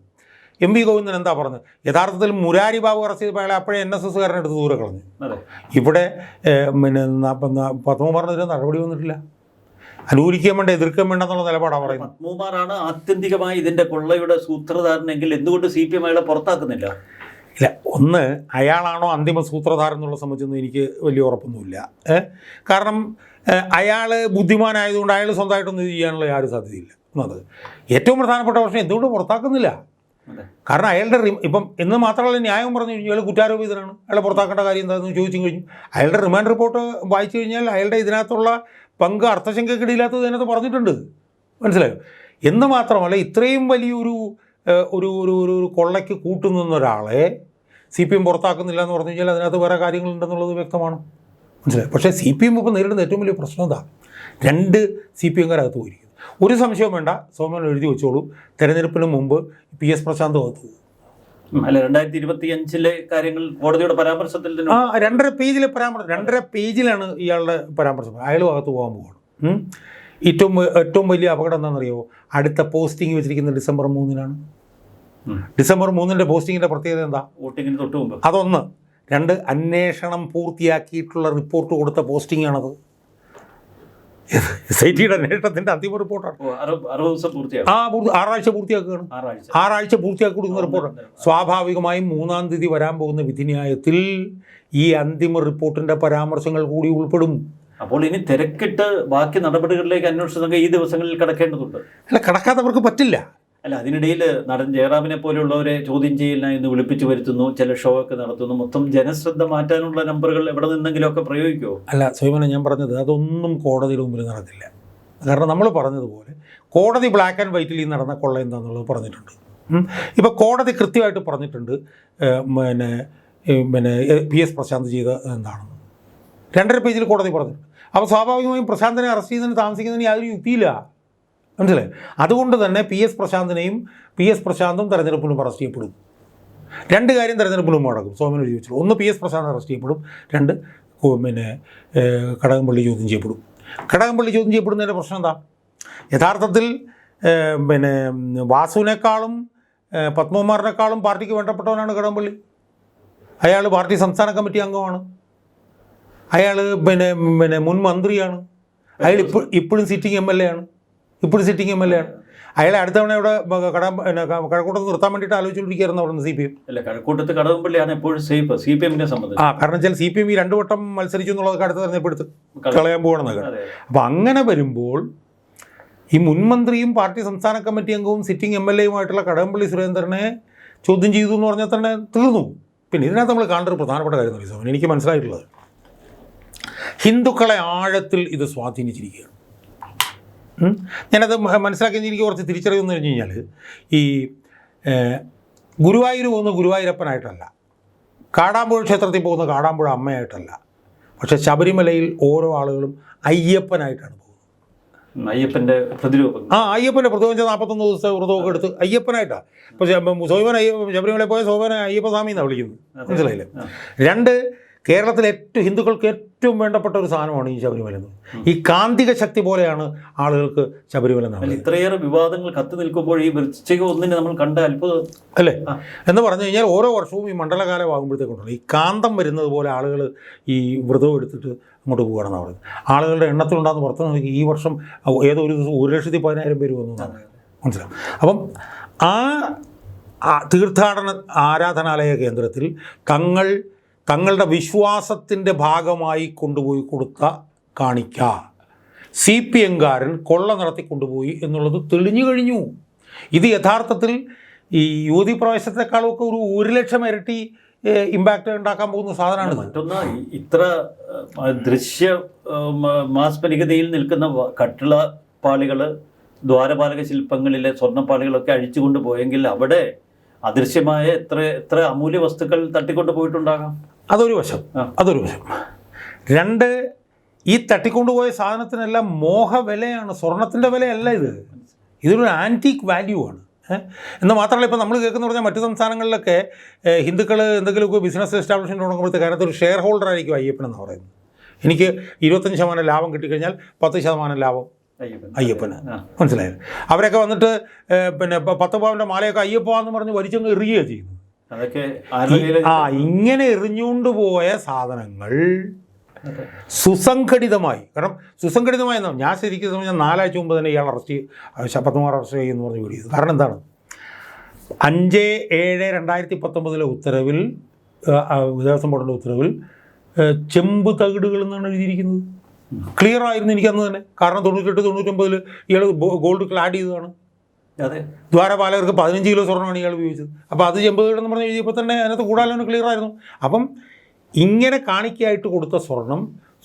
എം വി ഗോവിന്ദൻ എന്താ പറഞ്ഞത്? യഥാർത്ഥത്തിൽ മുരാരി ബാബു അറസ്റ്റ് ചെയ്ത അയാളെ അപ്പോഴേ എൻ എസ് എസ്സുകാരനെ എടുത്ത് ദൂരെ കളഞ്ഞു. ഇവിടെ പിന്നെ പത്മകുമാറിനെതിരെ നടപടി വന്നിട്ടില്ല. അനുകൂലിക്കാൻ വേണ്ട എതിർക്കാൻ വേണ്ട എന്നുള്ള നിലപാടാണ് പറയുന്നത്. പത്മകുമാറാണ് ആത്യന്തികമായി ഇതിന്റെ കൊള്ളയുടെ സൂത്രധാരനെങ്കിൽ എന്തുകൊണ്ട് സി പി എം അയാളെ പുറത്താക്കുന്നില്ല? ഇല്ല ഒന്ന് അയാളാണോ അന്തിമ സൂത്രധാരൻ എന്നുള്ള സംബന്ധിച്ചൊന്നും എനിക്ക് വലിയ ഉറപ്പൊന്നുമില്ല. കാരണം അയാൾ ബുദ്ധിമാനായതുകൊണ്ട് അയാൾ സ്വന്തമായിട്ടൊന്നും ഇത് ചെയ്യാനുള്ള യാതൊരു സാധ്യതയില്ല. എന്നത് ഏറ്റവും പ്രധാനപ്പെട്ട പ്രശ്നം എന്തുകൊണ്ട് പുറത്താക്കുന്നില്ല? കാരണം അയാളുടെ ഇപ്പം എന്ന് മാത്രമല്ല ന്യായം പറഞ്ഞു കഴിഞ്ഞാൽ അയാൾ കുറ്റാരോപിതനാണ് അയാളെ പുറത്താക്കേണ്ട കാര്യം എന്താണെന്ന് ചോദിച്ചു കഴിഞ്ഞു. അയാളുടെ റിമാൻഡ് റിപ്പോർട്ട് വായിച്ചു കഴിഞ്ഞാൽ അയാളുടെ ഇതിനകത്തുള്ള പങ്ക് അർത്ഥശങ്കക്കിടയില്ലാത്തത് ഇതിനകത്ത് പറഞ്ഞിട്ടുണ്ട്. മനസ്സിലായോ? എന്ന് മാത്രമല്ല ഇത്രയും വലിയൊരു ഒരു ഒരു ഒരു ഒരു കൊള്ളയ്ക്ക് കൂട്ടുനിന്ന ഒരാളെ സി പി എം പുറത്താക്കുന്നില്ല എന്ന് പറഞ്ഞു കഴിഞ്ഞാൽ അതിനകത്ത് വേറെ കാര്യങ്ങളുണ്ടെന്നുള്ളത് വ്യക്തമാണ്. മനസ്സിലായി? പക്ഷേ സി പി എം ഇപ്പോൾ നേരിടുന്ന ഏറ്റവും വലിയ പ്രശ്നം എന്താ? രണ്ട് സി പി എംകാരകത്ത് പോയിരിക്കുന്നു. ഒരു സംശയവും വേണ്ട. സോമൻ എഴുതി വെച്ചോളൂ. തെരഞ്ഞെടുപ്പിന് മുമ്പ് പി എസ് പ്രശാന്ത് അല്ല രണ്ടായിരത്തി ഇരുപത്തി അഞ്ചിലെ കാര്യങ്ങൾ കോടതിയുടെ പരാമർശത്തിൽ തന്നെ ആ രണ്ടര പേജിലെ പരാമർശം രണ്ടര പേജിലാണ് ഇയാളുടെ പരാമർശം. അയാൾ ഭാഗത്ത് പോകാൻ പോവാണ്. ഉം. ഏറ്റവും ഏറ്റവും വലിയ അപകടം എന്താണെന്നറിയോ? അടുത്ത പോസ്റ്റിംഗ് വെച്ചിരിക്കുന്നത് ഡിസംബർ മൂന്നിനാണ്. ഡിസംബർ മൂന്നിന്റെ പോസ്റ്റിങ്ങിന്റെ പ്രത്യേകത എന്താ? വോട്ടിങ്ങിന് തൊട്ട് മുമ്പ് അതൊന്ന്. രണ്ട് അന്വേഷണം പൂർത്തിയാക്കിയിട്ടുള്ള റിപ്പോർട്ട് കൊടുത്ത പോസ്റ്റിംഗ് ആണത് എസ് ഐ ടിയുടെ അന്വേഷണത്തിന്റെ അന്തിമ റിപ്പോർട്ടാണ് ആ ആറാഴ്ച പൂർത്തിയാക്കുകയാണ്. ആറാഴ്ച. ആറാഴ്ച പൂർത്തിയാക്കി കൊടുക്കുന്ന റിപ്പോർട്ടാണ് സ്വാഭാവികമായും മൂന്നാം തീയതി വരാൻ പോകുന്ന വിധിന്യായത്തിൽ ഈ അന്തിമ റിപ്പോർട്ടിന്റെ പരാമർശങ്ങൾ കൂടി ഉൾപ്പെടും. അപ്പോൾ ഇനി തിരക്കിട്ട് ബാക്കി നടപടികളിലേക്ക് അന്വേഷണ സംഘം ഈ ദിവസങ്ങളിൽ കടക്കേണ്ടതുണ്ട്. അല്ല കടക്കാത്തവർക്ക് പറ്റില്ല. അല്ല അതിനിടയിൽ നടൻ ജയറാമിനെ പോലെയുള്ളവരെ ചോദ്യം ചെയ്യില്ല എന്ന് വിളിപ്പിച്ചു വരുത്തുന്നു ചില ഷോ ഒക്കെ നടത്തുന്നു. മൊത്തം ജനശ്രദ്ധ മാറ്റാനുള്ള നമ്പറുകൾ എവിടെ നിന്നെങ്കിലുമൊക്കെ പ്രയോഗിക്കുമോ അല്ല സുഹിമന ഞാൻ പറഞ്ഞത് അതൊന്നും കോടതിയുടെ മുമ്പിൽ നടക്കില്ല കാരണം നമ്മൾ പറഞ്ഞതുപോലെ കോടതി ബ്ലാക്ക് ആൻഡ് വൈറ്റിൽ ഈ നടന്ന കൊള്ള എന്താണെന്നുള്ളത് പറഞ്ഞിട്ടുണ്ട്. ഇപ്പോൾ കോടതി കൃത്യമായിട്ട് പറഞ്ഞിട്ടുണ്ട് പിന്നെ പിന്നെ പി എസ് പ്രശാന്ത് ചെയ്ത എന്താണെന്ന്. രണ്ടര പേജിൽ കോടതി പറഞ്ഞിട്ടുണ്ട്. അപ്പോൾ സ്വാഭാവികമായും പ്രശാന്തിനെ അറസ്റ്റ് ചെയ്യുന്നതിന് താമസിക്കുന്നതിന് യാതൊരു യുക്തിയില്ല. മനസ്സിലായി? അതുകൊണ്ട് തന്നെ പി എസ് പ്രശാന്തിനെയും പി എസ് പ്രശാന്തും തെരഞ്ഞെടുപ്പിലും അറസ്റ്റ് ചെയ്യപ്പെടും. രണ്ട് കാര്യം തെരഞ്ഞെടുപ്പിലും സോമൻ എഴുതി വെച്ചു ഒന്ന് പി എസ് പ്രശാന്ത് അറസ്റ്റ് ചെയ്യപ്പെടും. രണ്ട് പിന്നെ കടകംപള്ളി ചോദ്യം ചെയ്യപ്പെടും. കടകംപള്ളി ചോദ്യം ചെയ്യപ്പെടുന്നതിന്റെ പ്രശ്നം എന്താ? യഥാർത്ഥത്തിൽ പിന്നെ വാസുവിനേക്കാളും പത്മകുമാറിനേക്കാളും പാർട്ടിക്ക് വേണ്ടപ്പെട്ടവനാണ് കടകംപള്ളി. അയാൾ പാർട്ടി സംസ്ഥാന കമ്മിറ്റി അംഗമാണ്. അയാൾ പിന്നെ പിന്നെ മുൻ മന്ത്രിയാണ്. അയാൾ ഇപ്പോൾ ഇപ്പോഴും സിറ്റിംഗ് എം എൽ എ ആണ്. ഇപ്പോഴും സിറ്റിംഗ് എം എൽ എ ആണ്. അയാളെ അടുത്ത തവണ ഇവിടെ കട കഴക്കൂട്ടത്ത് നിർത്താൻ വേണ്ടിയിട്ട് ആലോചിച്ചുകൊണ്ടിരിക്കുകയായിരുന്നു അവിടെ നിന്ന് സി പി എം അല്ല കഴക്കൂട്ടത്ത് കടകംപള്ളിയാണ് എപ്പോഴും സേഫ് സി പി എമ്മിനെ സംബന്ധിച്ച് ആ കാരണം വെച്ചാൽ സി പി എം ഈ രണ്ടു വട്ടം മത്സരിച്ചു എന്നുള്ളതൊക്കെ അടുത്ത തെരഞ്ഞെടുപ്പെടുത്ത് കളയാൻ പോകണമെന്നൊക്കെ അപ്പൊ അങ്ങനെ വരുമ്പോൾ ഈ മുൻമന്ത്രിയും പാർട്ടി സംസ്ഥാന കമ്മിറ്റി അംഗവും സിറ്റിംഗ് എം എൽ എയുമായിട്ടുള്ള കടകംപള്ളി സുരേന്ദ്രനെ ചോദ്യം ചെയ്തു എന്ന് പറഞ്ഞാൽ തന്നെ തീർന്നു. പിന്നെ ഇതിനകത്ത് നമ്മൾ കാണേണ്ട ഒരു പ്രധാനപ്പെട്ട കാര്യം എന്ന് എനിക്ക് മനസ്സിലായിട്ടുള്ളത്. ഹിന്ദുക്കളെ ആഴത്തിൽ ഇത് സ്വാധീനിച്ചിരിക്കുകയാണ്. ഞാനത് മനസ്സിലാക്കിയത് എനിക്ക് കുറച്ച് തിരിച്ചറിവെന്ന് പറഞ്ഞു കഴിഞ്ഞാൽ ഈ ഗുരുവായൂർ പോകുന്ന ഗുരുവായൂരപ്പനായിട്ടല്ല. കാടാമ്പുഴ ക്ഷേത്രത്തിൽ പോകുന്ന കാടാമ്പുഴ അമ്മയായിട്ടല്ല. പക്ഷെ ശബരിമലയിൽ ഓരോ ആളുകളും അയ്യപ്പനായിട്ടാണ് പോകുന്നത്. അയ്യപ്പന്റെ പ്രതിരൂപം. ആ അയ്യപ്പന്റെ പ്രതിരോധം നാൽപ്പത്തൊന്ന് ദിവസത്തെ വ്രതമൊക്കെ എടുത്ത് അയ്യപ്പനായിട്ടാണ് ഇപ്പോൾ സോമൻ അയ്യ ശബരിമല പോയ സോമനെ അയ്യപ്പസ്വാമി എന്നാണ് വിളിക്കുന്നത്. മനസ്സിലായില്ലേ? രണ്ട് കേരളത്തിലെ ഏറ്റവും ഹിന്ദുക്കൾക്ക് ഏറ്റവും വേണ്ടപ്പെട്ട ഒരു സാധനമാണ് ഈ ശബരിമല എന്ന് ഈ കാന്തിക ശക്തി പോലെയാണ് ആളുകൾക്ക് ശബരിമല എന്ന് ഇത്രയേറെ വിവാദങ്ങൾ കത്തി നിൽക്കുമ്പോൾ ഈ വൃശ്ചിക ഒന്നിനെ നമ്മൾ കണ്ട അത്ഭുതം അല്ലേ? എന്ന് പറഞ്ഞു കഴിഞ്ഞാൽ ഓരോ വർഷവും ഈ മണ്ഡലകാലം ആകുമ്പോഴത്തേക്കുണ്ടല്ലോ ഈ കാന്തം വരുന്നത് പോലെ ആളുകൾ ഈ വ്രതം എടുത്തിട്ട് അങ്ങോട്ട് പോകുകയാണെന്നാണ് പറയുന്നത് ആളുകളുടെ എണ്ണത്തിലുണ്ടാകുന്ന പുറത്ത് ഈ വർഷം ഏതോ ഒരു ദിവസം ഒരു ലക്ഷത്തി പതിനായിരം പേര് വന്നു മനസ്സിലാവും അപ്പം ആ ആ തീർത്ഥാടന ആരാധനാലയ കേന്ദ്രത്തിൽ തങ്ങൾ തങ്ങളുടെ വിശ്വാസത്തിന്റെ ഭാഗമായി കൊണ്ടുപോയി കൊടുത്ത കാണിക്ക. സി പി എംകാരൻ കൊള്ള നടത്തി കൊണ്ടുപോയി എന്നുള്ളത് തെളിഞ്ഞു കഴിഞ്ഞു. ഇത് യഥാർത്ഥത്തിൽ ഈ യുവതി പ്രവേശത്തെക്കാളൊക്കെ ഒരു ഒരു ലക്ഷം ഇരട്ടി ഇമ്പാക്റ്റ് ഉണ്ടാക്കാൻ പോകുന്ന സാധനമാണ് മറ്റൊന്ന് ഇത്ര ദൃശ്യ മാസ്പരികതയിൽ നിൽക്കുന്ന കട്ടിള പാളികൾ ദ്വാരപാലക ശില്പങ്ങളിലെ സ്വർണപ്പാളികളൊക്കെ അഴിച്ചുകൊണ്ട് പോയെങ്കിൽ അവിടെ അദൃശ്യമായ എത്ര എത്ര അമൂല്യ വസ്തുക്കൾ തട്ടിക്കൊണ്ട് പോയിട്ടുണ്ടാകാം? അതൊരു വശം. അതൊരു വശം. രണ്ട് ഈ തട്ടിക്കൊണ്ടുപോയ സാധനത്തിനെല്ലാം മോഹ വിലയാണ് സ്വർണത്തിന്റെ വിലയല്ല ഇത്. ഇതൊരു ആന്റീക്ക് വാല്യൂ ആണ്? എന്ന് മാത്രമല്ല ഇപ്പോൾ നമ്മൾ കേൾക്കുന്ന പറഞ്ഞാൽ മറ്റു സംസ്ഥാനങ്ങളിലൊക്കെ ഹിന്ദുക്കൾ എന്തെങ്കിലുമൊക്കെ ബിസിനസ് എസ്റ്റാബ്ലിഷ്മെന്റ് തുടങ്ങുമ്പോഴത്തെ കാര്യത്തിൽ ഒരു ഷെയർ ഹോൾഡർ ആയിരിക്കും അയ്യപ്പൻ എന്ന് പറയുന്നത്. എനിക്ക് ഇരുപത്തഞ്ച് ശതമാനം ലാഭം കിട്ടിക്കഴിഞ്ഞാൽ പത്ത് ശതമാനം ലാഭം അയ്യപ്പന്. മനസ്സിലായത് അവരൊക്കെ വന്നിട്ട് പിന്നെ പത്ത് പവന്റെ മാലയൊക്കെ അയ്യപ്പ എന്ന് പറഞ്ഞ് വലിച്ചങ്ങ് എറിയുകയാണ് ചെയ്യുന്നത്. ആ ഇങ്ങനെ എറിഞ്ഞുകൊണ്ട് പോയ സാധനങ്ങൾ സുസംഘടിതമായി. കാരണം സുസംഘടിതമായി ഞാൻ ശരിക്കും പറഞ്ഞാൽ നാലാഴ്ച മുമ്പ് തന്നെ ഇയാൾ അറസ്റ്റ് പത്മകുമാർ അറസ്റ്റ് ചെയ്യുമെന്ന് പറഞ്ഞ് വിളിച്ചത് കാരണം എന്താണ്? അഞ്ച് ഏഴ് രണ്ടായിരത്തി പത്തൊമ്പതിലെ ഉത്തരവിൽ ദേവസ്വം ബോർഡിന്റെ ഉത്തരവിൽ ചെമ്പ് തകിടുകൾ എന്നാണ് എഴുതിയിരിക്കുന്നത്. ക്ലിയർ ആയിരുന്നു എനിക്കന്ന് തന്നെ. കാരണം തൊണ്ണൂറ്റെട്ട് തൊണ്ണൂറ്റൊമ്പതിൽ ഇയാൾ ഗോൾഡ് ക്ലാഡ് ചെയ്തതാണ്. അതെ. ദ്വാരപാലകർക്ക് പതിനഞ്ച് കിലോ സ്വർണമാണ് ഇയാൾ ഉപയോഗിച്ചത്. അപ്പോൾ അത് ചെമ്പ് എന്ന് പറഞ്ഞ് എഴുതിയപ്പോൾ തന്നെ അതിനകത്ത് കൂടാലോന് ക്ലിയർ ആയിരുന്നു. അപ്പം ഇങ്ങനെ കാണിക്കായിട്ട് കൊടുത്ത സ്വർണം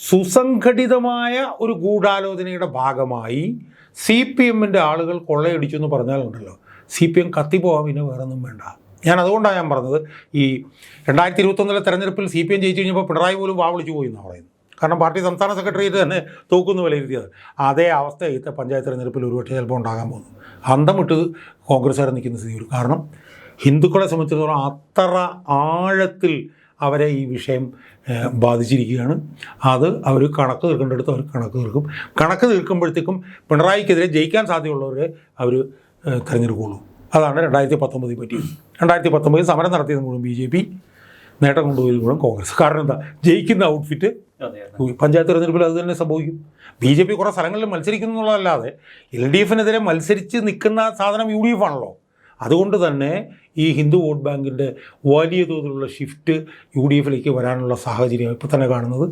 സുസംഘടിതമായ ഒരു ഗൂഢാലോചനയുടെ ഭാഗമായി സി പി എമ്മിന്റെ ആളുകൾ കൊള്ളയടിച്ചു എന്ന് പറഞ്ഞാലുണ്ടല്ലോ സി പി എം കത്തിപ്പോവാൻ പിന്നെ വേറെ ഒന്നും വേണ്ട. ഞാൻ അതുകൊണ്ടാണ് ഞാൻ പറഞ്ഞത് ഈ രണ്ടായിരത്തി ഇരുപത്തൊന്നിലെ തെരഞ്ഞെടുപ്പിൽ സി പി എം ജയിച്ചു കഴിഞ്ഞപ്പോൾ പിണറായി പോലും വാ വിളിച്ചു പോയി എന്നാണ് പറയുന്നത്. കാരണം പാർട്ടി സംസ്ഥാന സെക്രട്ടേറിയറ്റ് തന്നെ തൂക്കുന്നു വിലയിരുത്തിയത്. അതേ അവസ്ഥ ഇത്തെ പഞ്ചായത്ത് തെരഞ്ഞെടുപ്പിൽ ഒരുപക്ഷെ ചിലപ്പോൾ ഉണ്ടാകാൻ പോകുന്നു അന്തം വിട്ട് കോൺഗ്രസ്സുകാർ നിൽക്കുന്ന സ്ഥിതി വരും കാരണം ഹിന്ദുക്കളെ സംബന്ധിച്ചിടത്തോളം അത്ര ആഴത്തിൽ അവരെ ഈ വിഷയം ബാധിച്ചിരിക്കുകയാണ്. അത് അവർ കണക്ക് തീർക്കേണ്ടടുത്ത് അവർ കണക്ക് തീർക്കും. കണക്ക് തീർക്കുമ്പോഴത്തേക്കും പിണറായിക്കെതിരെ ജയിക്കാൻ സാധ്യതയുള്ളവരെ അവർ തിരഞ്ഞെടുക്കുകയുള്ളൂ അതാണ് രണ്ടായിരത്തി പത്തൊമ്പതിൽ പറ്റിയത്. രണ്ടായിരത്തി പത്തൊമ്പതിൽ സമരം നടത്തിയത് മുഴുവൻ ബി ജെ പി നേട്ടം കൊണ്ടുപോയത് മുഴുവൻ കോൺഗ്രസ്. കാരണം എന്താ? ജയിക്കുന്ന ഔട്ട്ഫിറ്റ് പഞ്ചായത്ത് തെരഞ്ഞെടുപ്പിൽ അത് തന്നെ സംഭവിക്കും. ബി ജെ പി കുറേ സ്ഥലങ്ങളിൽ മത്സരിക്കുന്നു എന്നുള്ളതല്ലാതെ എൽ ഡി എഫിനെതിരെ മത്സരിച്ച് നിൽക്കുന്ന സാധനം യു ഡി എഫ് ആണല്ലോ. അതുകൊണ്ട് തന്നെ ഈ ഹിന്ദു വോട്ട് ബാങ്കിന്റെ വലിയ തോതിലുള്ള ഷിഫ്റ്റ് യു ഡി എഫിലേക്ക് വരാനുള്ള സാഹചര്യം ഇപ്പോൾ തന്നെ കാണുന്നത്.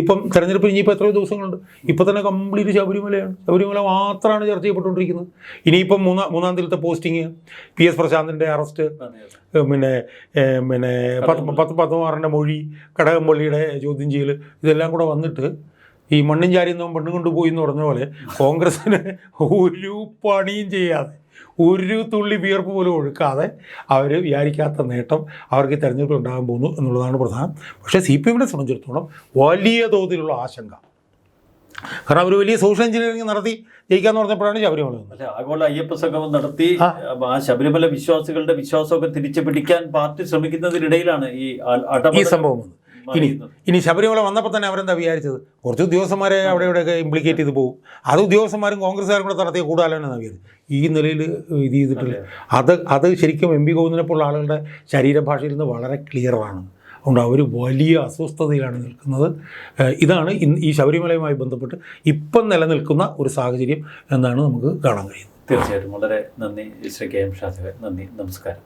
ഇപ്പം തെരഞ്ഞെടുപ്പിൽ ഇനിയിപ്പോൾ എത്രയോ ദിവസങ്ങളുണ്ട്. ഇപ്പോൾ തന്നെ കംപ്ലീറ്റ് ശബരിമലയാണ്. ശബരിമല മാത്രമാണ് ചർച്ച ചെയ്യപ്പെട്ടുകൊണ്ടിരിക്കുന്നത്. ഇനിയിപ്പം മൂന്നാം മൂന്നാം തീയതിയിലത്തെ പോസ്റ്റിങ് പി എസ് പ്രശാന്തിന്റെ അറസ്റ്റ് പിന്നെ പിന്നെ പത്ത് പത്ത് പത്തുമാറിന്റെ മൊഴി കടകംപള്ളിയുടെ ചോദ്യം ചെയ്യൽ ഇതെല്ലാം കൂടെ വന്നിട്ട് ഈ മണ്ണും ചാരിന്നവൻ പെണ്ണും കൊണ്ടുപോയി എന്ന് പറഞ്ഞ പോലെ കോൺഗ്രസ്സിന് ഒരു പണിയും ചെയ്യാതെ ഒരു തുള്ളി വിയർപ്പ് പോലും ഒഴുക്കാതെ അവർ വിചാരിക്കാത്ത നേട്ടം അവർക്ക് തെരഞ്ഞെടുപ്പിൽ ഉണ്ടാകാൻ പോകുന്നു എന്നുള്ളതാണ് പ്രധാനം. പക്ഷേ സി പി എമ്മിനെ സംബന്ധിച്ചിടത്തോളം വലിയ തോതിലുള്ള ആശങ്ക. കാരണം അവർ വലിയ സോഷ്യൽ എഞ്ചിനീയറിംഗ് നടത്തി ജയിക്കാന്ന് പറഞ്ഞപ്പോഴാണ് ശബരിമല അല്ലെ ആഗോള അയ്യപ്പ സംഗമം നടത്തി ആ. ശബരിമല വിശ്വാസികളുടെ വിശ്വാസമൊക്കെ തിരിച്ചു പിടിക്കാൻ പാർട്ടി ശ്രമിക്കുന്നതിനിടയിലാണ് ഈ ഈ സംഭവം ഇനി. ഇനി ശബരിമല വന്നപ്പോൾ തന്നെ അവരെന്താ വിചാരിച്ചത്? കുറച്ച് ഉദ്യോഗസ്ഥന്മാരെ അവിടെ ഇവിടെയൊക്കെ ഇംപ്ലിക്കേറ്റ് ചെയ്ത് പോകും. അത് ഉദ്യോഗസ്ഥന്മാരും കോൺഗ്രസ്സുകാരും കൂടെ നടത്തിയ കൂടാലോചന വിചാരിച്ചത്. ഈ നിലയിൽ ഇത് ചെയ്തിട്ടില്ല അത്. അത് ശരിക്കും എം പി ഗോവിന്ദനെ പോലുള്ള ആളുകളുടെ ശരീരഭാഷയിൽ നിന്ന് വളരെ ക്ലിയറാണ് അതുകൊണ്ട് അവർ വലിയ അസ്വസ്ഥതയിലാണ് നിൽക്കുന്നത്. ഇതാണ് ഈ ശബരിമലയുമായി ബന്ധപ്പെട്ട് ഇപ്പം നിലനിൽക്കുന്ന ഒരു സാഹചര്യം എന്നാണ് നമുക്ക് കാണാൻ കഴിയുന്നത്. തീർച്ചയായിട്ടും. വളരെ നന്ദി ശ്രീ കെ എം ഷാജഹാൻ നന്ദി. നമസ്കാരം.